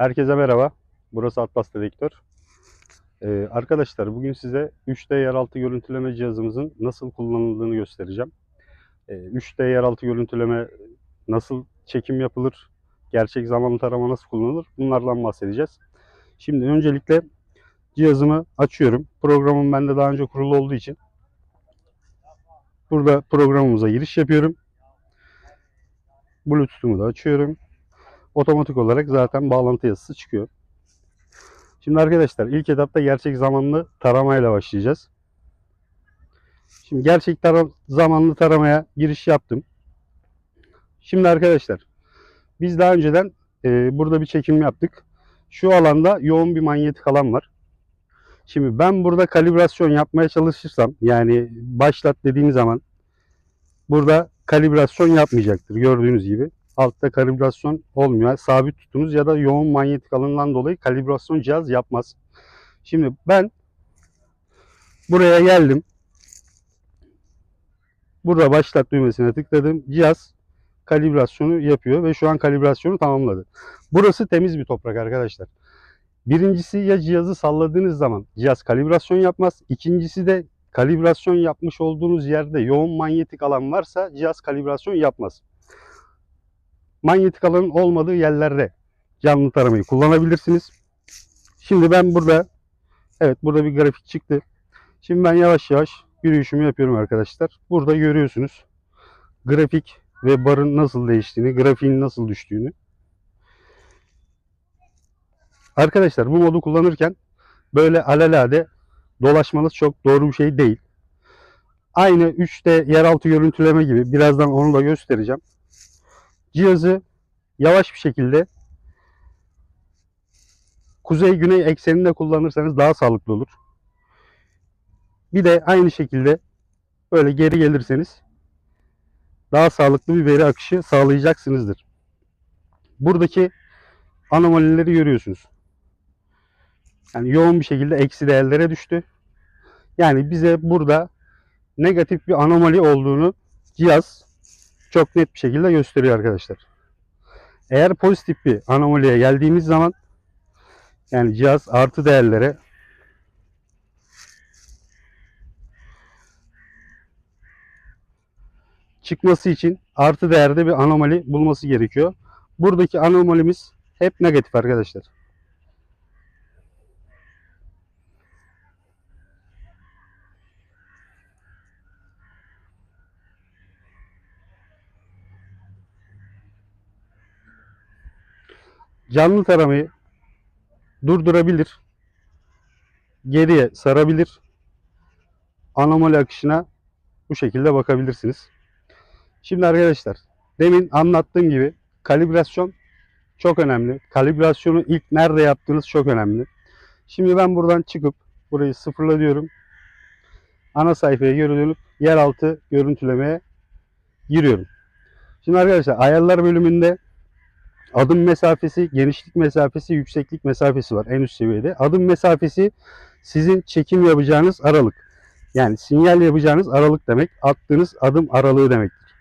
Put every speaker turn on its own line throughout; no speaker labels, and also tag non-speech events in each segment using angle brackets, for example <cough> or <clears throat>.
Herkese merhaba. Burası Atlas Dedektör. Ee, arkadaşlar bugün size 3D yeraltı görüntüleme cihazımızın nasıl kullanıldığını göstereceğim. Ee, 3D yeraltı görüntüleme nasıl çekim yapılır, gerçek zamanlı tarama nasıl kullanılır bunlardan bahsedeceğiz. Şimdi öncelikle cihazımı açıyorum. Programım bende daha önce kurulu olduğu için burada programımıza giriş yapıyorum. Bluetooth'umu da açıyorum otomatik olarak zaten bağlantı yazısı çıkıyor. Şimdi arkadaşlar ilk etapta gerçek zamanlı taramayla başlayacağız. Şimdi gerçek tara- zamanlı taramaya giriş yaptım. Şimdi arkadaşlar biz daha önceden e, burada bir çekim yaptık. Şu alanda yoğun bir manyetik alan var. Şimdi ben burada kalibrasyon yapmaya çalışırsam yani başlat dediğim zaman burada kalibrasyon yapmayacaktır gördüğünüz gibi altta kalibrasyon olmuyor. Sabit tutunuz ya da yoğun manyetik alanından dolayı kalibrasyon cihaz yapmaz. Şimdi ben buraya geldim. Burada başlat düğmesine tıkladım. Cihaz kalibrasyonu yapıyor ve şu an kalibrasyonu tamamladı. Burası temiz bir toprak arkadaşlar. Birincisi ya cihazı salladığınız zaman cihaz kalibrasyon yapmaz. İkincisi de kalibrasyon yapmış olduğunuz yerde yoğun manyetik alan varsa cihaz kalibrasyon yapmaz manyetik alanın olmadığı yerlerde canlı taramayı kullanabilirsiniz. Şimdi ben burada evet burada bir grafik çıktı. Şimdi ben yavaş yavaş yürüyüşümü yapıyorum arkadaşlar. Burada görüyorsunuz grafik ve barın nasıl değiştiğini, grafiğin nasıl düştüğünü. Arkadaşlar bu modu kullanırken böyle alelade dolaşmanız çok doğru bir şey değil. Aynı 3D yeraltı görüntüleme gibi birazdan onu da göstereceğim cihazı yavaş bir şekilde kuzey-güney ekseninde kullanırsanız daha sağlıklı olur. Bir de aynı şekilde böyle geri gelirseniz daha sağlıklı bir veri akışı sağlayacaksınızdır. Buradaki anomalileri görüyorsunuz. Yani yoğun bir şekilde eksi değerlere düştü. Yani bize burada negatif bir anomali olduğunu cihaz çok net bir şekilde gösteriyor arkadaşlar. Eğer pozitif bir anomaliye geldiğimiz zaman yani cihaz artı değerlere çıkması için artı değerde bir anomali bulması gerekiyor. Buradaki anomalimiz hep negatif arkadaşlar. Canlı taramayı durdurabilir. Geriye sarabilir. Anomali akışına bu şekilde bakabilirsiniz. Şimdi arkadaşlar demin anlattığım gibi kalibrasyon çok önemli. Kalibrasyonu ilk nerede yaptığınız çok önemli. Şimdi ben buradan çıkıp burayı sıfırla diyorum. Ana sayfaya geri dönüp yeraltı görüntülemeye giriyorum. Şimdi arkadaşlar ayarlar bölümünde Adım mesafesi, genişlik mesafesi, yükseklik mesafesi var en üst seviyede. Adım mesafesi sizin çekim yapacağınız aralık. Yani sinyal yapacağınız aralık demek. Attığınız adım aralığı demektir.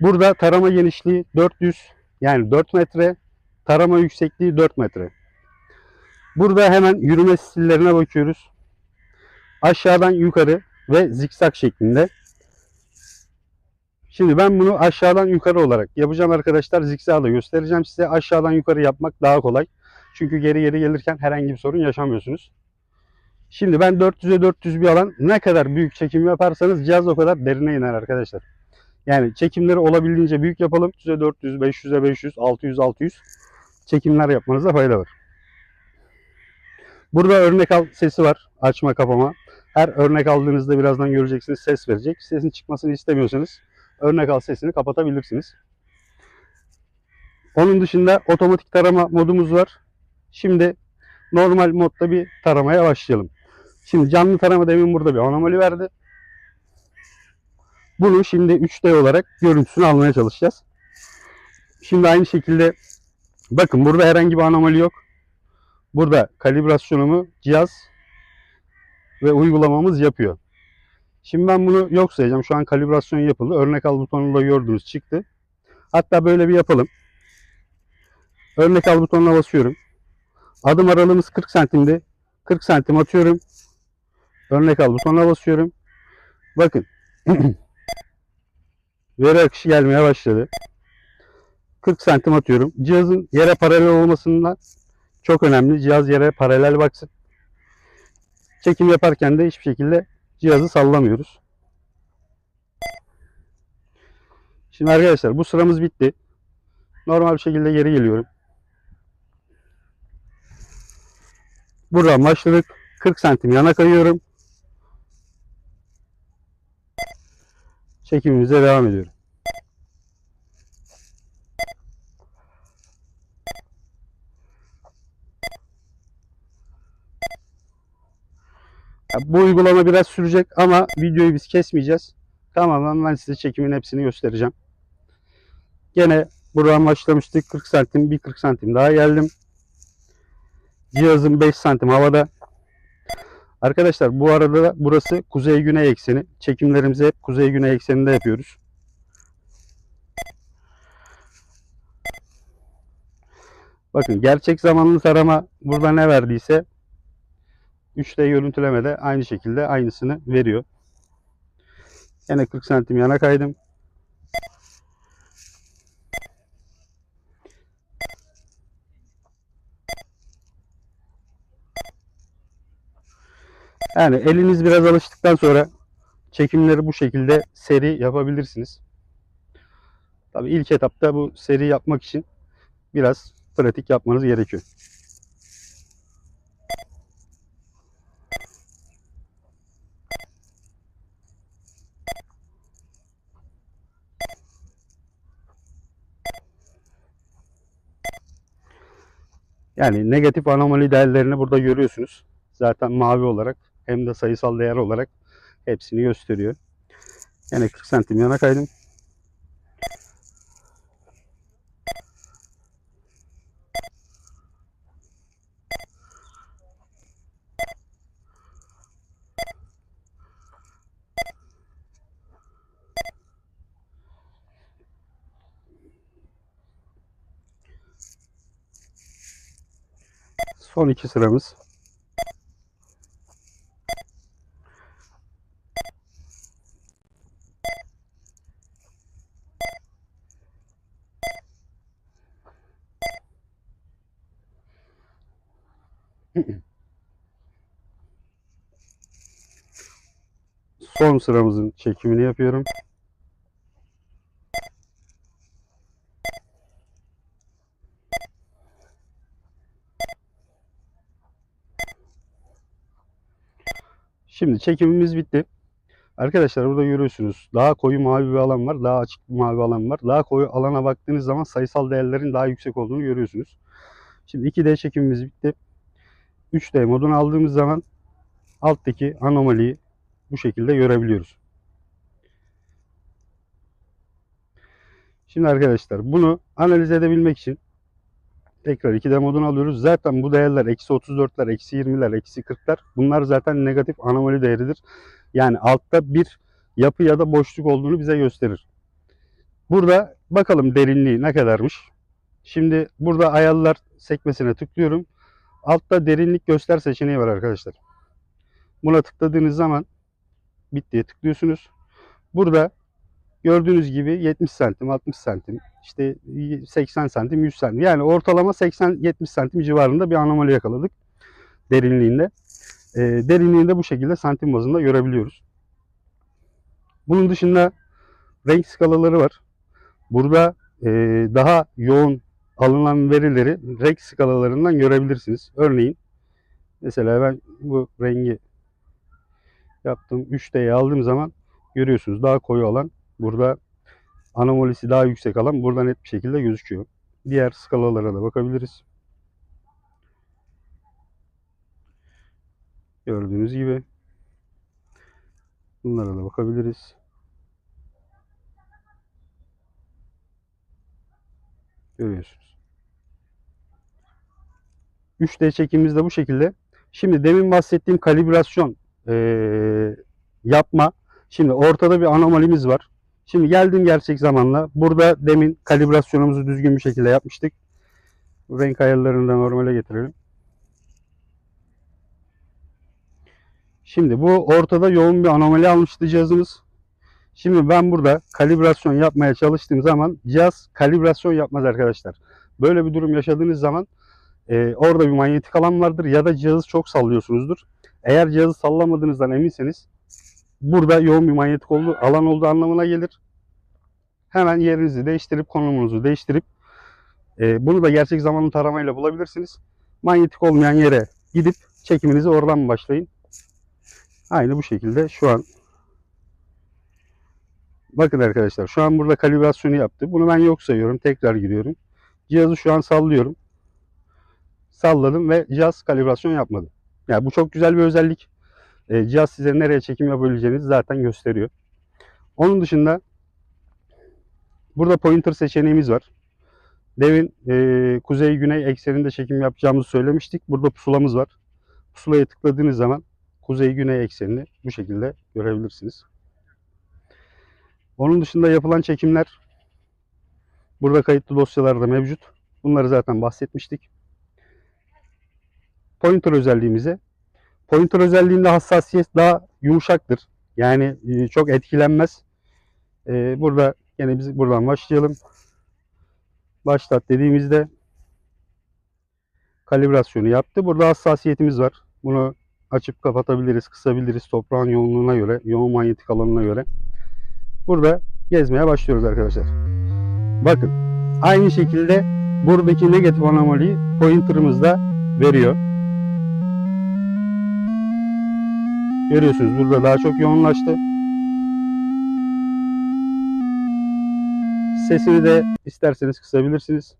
Burada tarama genişliği 400 yani 4 metre. Tarama yüksekliği 4 metre. Burada hemen yürüme stillerine bakıyoruz. Aşağıdan yukarı ve zikzak şeklinde. Şimdi ben bunu aşağıdan yukarı olarak yapacağım arkadaşlar. Zikzakla da göstereceğim size. Aşağıdan yukarı yapmak daha kolay. Çünkü geri geri gelirken herhangi bir sorun yaşamıyorsunuz. Şimdi ben 400'e 400 bir alan ne kadar büyük çekim yaparsanız cihaz o kadar derine iner arkadaşlar. Yani çekimleri olabildiğince büyük yapalım. 400'e 400, 500'e 500, 600 600 çekimler yapmanızda fayda var. Burada örnek al sesi var. Açma kapama. Her örnek aldığınızda birazdan göreceksiniz ses verecek. Sesin çıkmasını istemiyorsanız örnek al sesini kapatabilirsiniz. Onun dışında otomatik tarama modumuz var. Şimdi normal modda bir taramaya başlayalım. Şimdi canlı tarama demin burada bir anomali verdi. Bunu şimdi 3D olarak görüntüsünü almaya çalışacağız. Şimdi aynı şekilde bakın burada herhangi bir anomali yok. Burada kalibrasyonumu cihaz ve uygulamamız yapıyor. Şimdi ben bunu yok sayacağım. Şu an kalibrasyon yapıldı. Örnek al butonunda gördüğünüz çıktı. Hatta böyle bir yapalım. Örnek al butonuna basıyorum. Adım aralığımız 40 santimdi. 40 santim atıyorum. Örnek al butonuna basıyorum. Bakın. <clears throat> Veri akışı gelmeye başladı. 40 santim atıyorum. Cihazın yere paralel olmasından çok önemli. Cihaz yere paralel baksın. Çekim yaparken de hiçbir şekilde cihazı sallamıyoruz. Şimdi arkadaşlar bu sıramız bitti. Normal bir şekilde geri geliyorum. Buradan başladık. 40 santim yana kayıyorum. Çekimimize devam ediyorum. Bu uygulama biraz sürecek ama videoyu biz kesmeyeceğiz. Tamamen ben size çekimin hepsini göstereceğim. Gene buradan başlamıştık. 40 santim, bir 40 santim daha geldim. Cihazım 5 santim havada. Arkadaşlar bu arada da burası kuzey-güney ekseni. Çekimlerimizi hep kuzey-güney ekseninde yapıyoruz. Bakın gerçek zamanlı tarama burada ne verdiyse 3D görüntülemede aynı şekilde aynısını veriyor. Yine 40 santim yana kaydım. Yani eliniz biraz alıştıktan sonra çekimleri bu şekilde seri yapabilirsiniz. Tabii ilk etapta bu seri yapmak için biraz pratik yapmanız gerekiyor. Yani negatif anomali değerlerini burada görüyorsunuz. Zaten mavi olarak hem de sayısal değer olarak hepsini gösteriyor. Yine 40 santim yana kaydım. Son iki sıramız. Son sıramızın çekimini yapıyorum. Şimdi çekimimiz bitti. Arkadaşlar burada görüyorsunuz daha koyu mavi bir alan var, daha açık bir mavi alan var. Daha koyu alana baktığınız zaman sayısal değerlerin daha yüksek olduğunu görüyorsunuz. Şimdi 2D çekimimiz bitti. 3D modunu aldığımız zaman alttaki anomaliyi bu şekilde görebiliyoruz. Şimdi arkadaşlar bunu analiz edebilmek için tekrar 2D modunu alıyoruz. Zaten bu değerler eksi 34'ler, eksi 20'ler, eksi 40'lar bunlar zaten negatif anomali değeridir. Yani altta bir yapı ya da boşluk olduğunu bize gösterir. Burada bakalım derinliği ne kadarmış. Şimdi burada ayarlar sekmesine tıklıyorum. Altta derinlik göster seçeneği var arkadaşlar. Buna tıkladığınız zaman bittiye tıklıyorsunuz. Burada gördüğünüz gibi 70 santim, 60 santim, işte 80 santim, 100 santim. Yani ortalama 80-70 santim civarında bir anomali yakaladık derinliğinde. E, derinliğini de bu şekilde santim bazında görebiliyoruz. Bunun dışında renk skalaları var. Burada e, daha yoğun alınan verileri renk skalalarından görebilirsiniz. Örneğin mesela ben bu rengi yaptım 3D'ye aldığım zaman görüyorsunuz daha koyu alan burada anomalisi daha yüksek alan burada net bir şekilde gözüküyor. Diğer skalalara da bakabiliriz. Gördüğünüz gibi bunlara da bakabiliriz. Görüyorsunuz. 3D çekimimiz de bu şekilde. Şimdi demin bahsettiğim kalibrasyon eee, yapma. Şimdi ortada bir anomalimiz var. Şimdi geldim gerçek zamanla. Burada demin kalibrasyonumuzu düzgün bir şekilde yapmıştık. Renk ayarlarını da normale getirelim. Şimdi bu ortada yoğun bir anomali almıştı cihazımız. Şimdi ben burada kalibrasyon yapmaya çalıştığım zaman cihaz kalibrasyon yapmaz arkadaşlar. Böyle bir durum yaşadığınız zaman e, orada bir manyetik alan vardır ya da cihazı çok sallıyorsunuzdur. Eğer cihazı sallamadığınızdan eminseniz burada yoğun bir manyetik olduğu, alan olduğu anlamına gelir. Hemen yerinizi değiştirip konumunuzu değiştirip e, bunu da gerçek zamanlı taramayla bulabilirsiniz. Manyetik olmayan yere gidip çekiminizi oradan başlayın. Aynı bu şekilde şu an Bakın arkadaşlar şu an burada kalibrasyonu yaptı. Bunu ben yok sayıyorum. Tekrar giriyorum. Cihazı şu an sallıyorum. Salladım ve cihaz kalibrasyon yapmadı. Yani bu çok güzel bir özellik. E, cihaz size nereye çekim yapabileceğinizi zaten gösteriyor. Onun dışında burada pointer seçeneğimiz var. Devin e, kuzey-güney ekseninde çekim yapacağımızı söylemiştik. Burada pusulamız var. Pusulaya tıkladığınız zaman kuzey-güney eksenini bu şekilde görebilirsiniz. Onun dışında yapılan çekimler burada kayıtlı dosyalarda mevcut. Bunları zaten bahsetmiştik. Pointer özelliğimize. Pointer özelliğinde hassasiyet daha yumuşaktır. Yani e, çok etkilenmez. E, Burada yine biz buradan başlayalım. Başlat dediğimizde kalibrasyonu yaptı. Burada hassasiyetimiz var. Bunu açıp kapatabiliriz, kısabiliriz toprağın yoğunluğuna göre, yoğun manyetik alanına göre. Burada gezmeye başlıyoruz arkadaşlar. Bakın aynı şekilde buradaki negatif anomaliyi pointer'ımız da veriyor. Görüyorsunuz burada daha çok yoğunlaştı. Sesini de isterseniz kısabilirsiniz.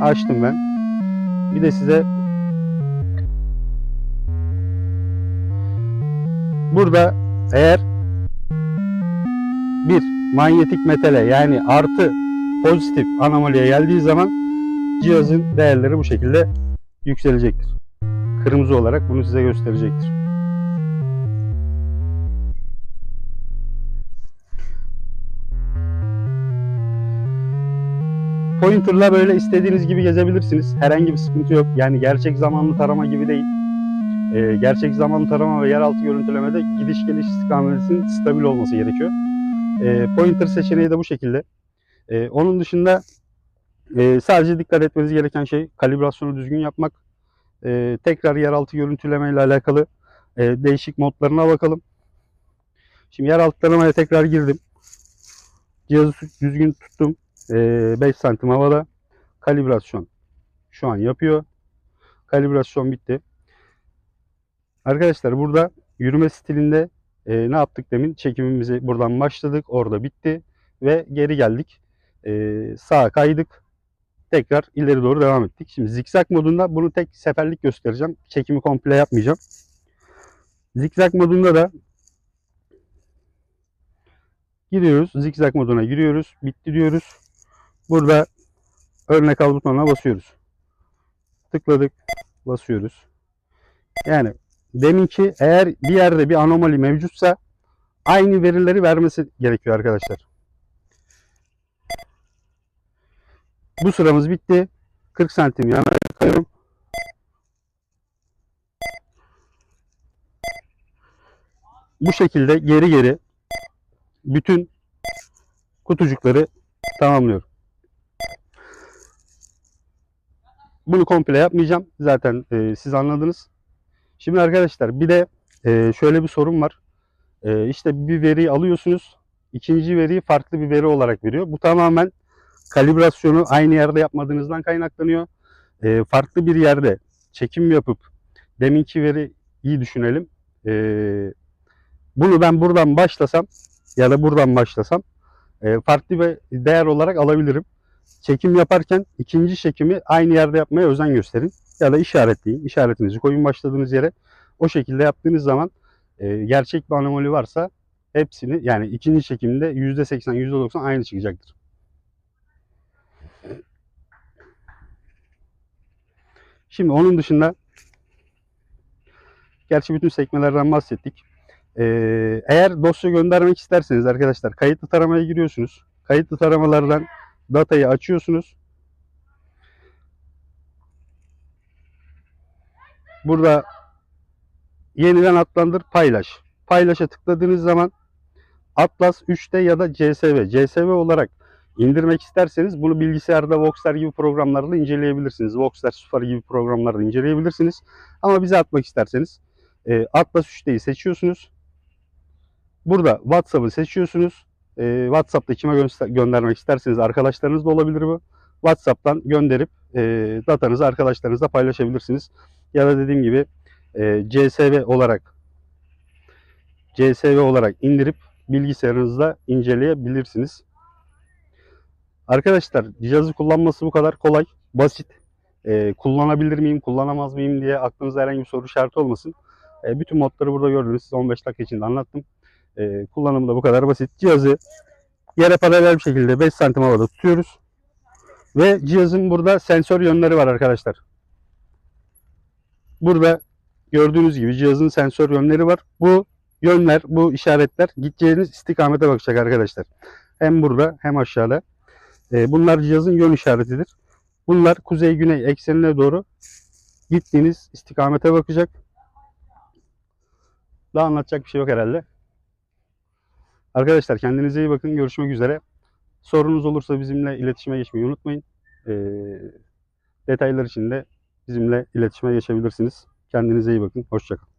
Açtım ben. Bir de size burada eğer bir manyetik metale yani artı pozitif anomaliye geldiği zaman cihazın değerleri bu şekilde yükselecektir. Kırmızı olarak bunu size gösterecektir. Pointer'la böyle istediğiniz gibi gezebilirsiniz. Herhangi bir sıkıntı yok. Yani gerçek zamanlı tarama gibi değil. Ee, gerçek zamanlı tarama ve yeraltı görüntülemede gidiş geliş istikametinin stabil olması gerekiyor. E, pointer seçeneği de bu şekilde. E, onun dışında e, sadece dikkat etmeniz gereken şey kalibrasyonu düzgün yapmak. E, tekrar yeraltı görüntüleme ile alakalı e, değişik modlarına bakalım. Şimdi yeraltı taramaya tekrar girdim. Cihazı düzgün tuttum. E, 5 santim havada. Kalibrasyon şu an yapıyor. Kalibrasyon bitti. Arkadaşlar burada yürüme stilinde e, ne yaptık demin? Çekimimizi buradan başladık. Orada bitti. Ve geri geldik. E, sağa kaydık. Tekrar ileri doğru devam ettik. Şimdi zikzak modunda bunu tek seferlik göstereceğim. Çekimi komple yapmayacağım. Zikzak modunda da giriyoruz. Zikzak moduna giriyoruz. Bitti diyoruz. Burada örnek al butonuna basıyoruz. Tıkladık. Basıyoruz. Yani deminki eğer bir yerde bir anomali mevcutsa aynı verileri vermesi gerekiyor arkadaşlar. Bu sıramız bitti. 40 santim yana yakıyorum. Bu şekilde geri geri bütün kutucukları tamamlıyorum. Bunu komple yapmayacağım. Zaten e, siz anladınız. Şimdi arkadaşlar bir de e, şöyle bir sorun var. E, işte bir veriyi alıyorsunuz. ikinci veriyi farklı bir veri olarak veriyor. Bu tamamen kalibrasyonu aynı yerde yapmadığınızdan kaynaklanıyor. E, farklı bir yerde çekim yapıp deminki veri iyi düşünelim. E, bunu ben buradan başlasam ya da buradan başlasam e, farklı bir değer olarak alabilirim. Çekim yaparken ikinci çekimi aynı yerde yapmaya özen gösterin. Ya da işaretleyin. İşaretinizi koyun başladığınız yere. O şekilde yaptığınız zaman e, gerçek bir anomali varsa hepsini yani ikinci çekimde %80, %90 aynı çıkacaktır. Şimdi onun dışında gerçi bütün sekmelerden bahsettik. Ee, eğer dosya göndermek isterseniz arkadaşlar kayıtlı taramaya giriyorsunuz. Kayıtlı taramalardan datayı açıyorsunuz. Burada yeniden adlandır, paylaş. Paylaşa tıkladığınız zaman Atlas 3'te ya da CSV. CSV olarak indirmek isterseniz bunu bilgisayarda Voxer gibi programlarla inceleyebilirsiniz. Voxer, Safari gibi programlarda inceleyebilirsiniz. Ama bize atmak isterseniz e, Atlas 3'teyi seçiyorsunuz. Burada WhatsApp'ı seçiyorsunuz. E, WhatsApp'ta kime gö- göndermek isterseniz arkadaşlarınız da olabilir bu. WhatsApp'tan gönderip e, datanızı arkadaşlarınızla paylaşabilirsiniz. Ya da dediğim gibi e, CSV olarak CSV olarak indirip bilgisayarınızda inceleyebilirsiniz. Arkadaşlar cihazı kullanması bu kadar kolay, basit. E, kullanabilir miyim, kullanamaz mıyım diye aklınızda herhangi bir soru işareti olmasın. E, bütün modları burada gördünüz. Size 15 dakika içinde anlattım. E, kullanımı da bu kadar basit. Cihazı yere paralel bir şekilde 5 santim havada tutuyoruz. Ve cihazın burada sensör yönleri var arkadaşlar. Burada gördüğünüz gibi cihazın sensör yönleri var. Bu yönler, bu işaretler gideceğiniz istikamete bakacak arkadaşlar. Hem burada hem aşağıda. E, bunlar cihazın yön işaretidir. Bunlar kuzey-güney eksenine doğru gittiğiniz istikamete bakacak. Daha anlatacak bir şey yok herhalde. Arkadaşlar kendinize iyi bakın. Görüşmek üzere. Sorunuz olursa bizimle iletişime geçmeyi unutmayın. E, detaylar için de bizimle iletişime geçebilirsiniz. Kendinize iyi bakın. Hoşçakalın.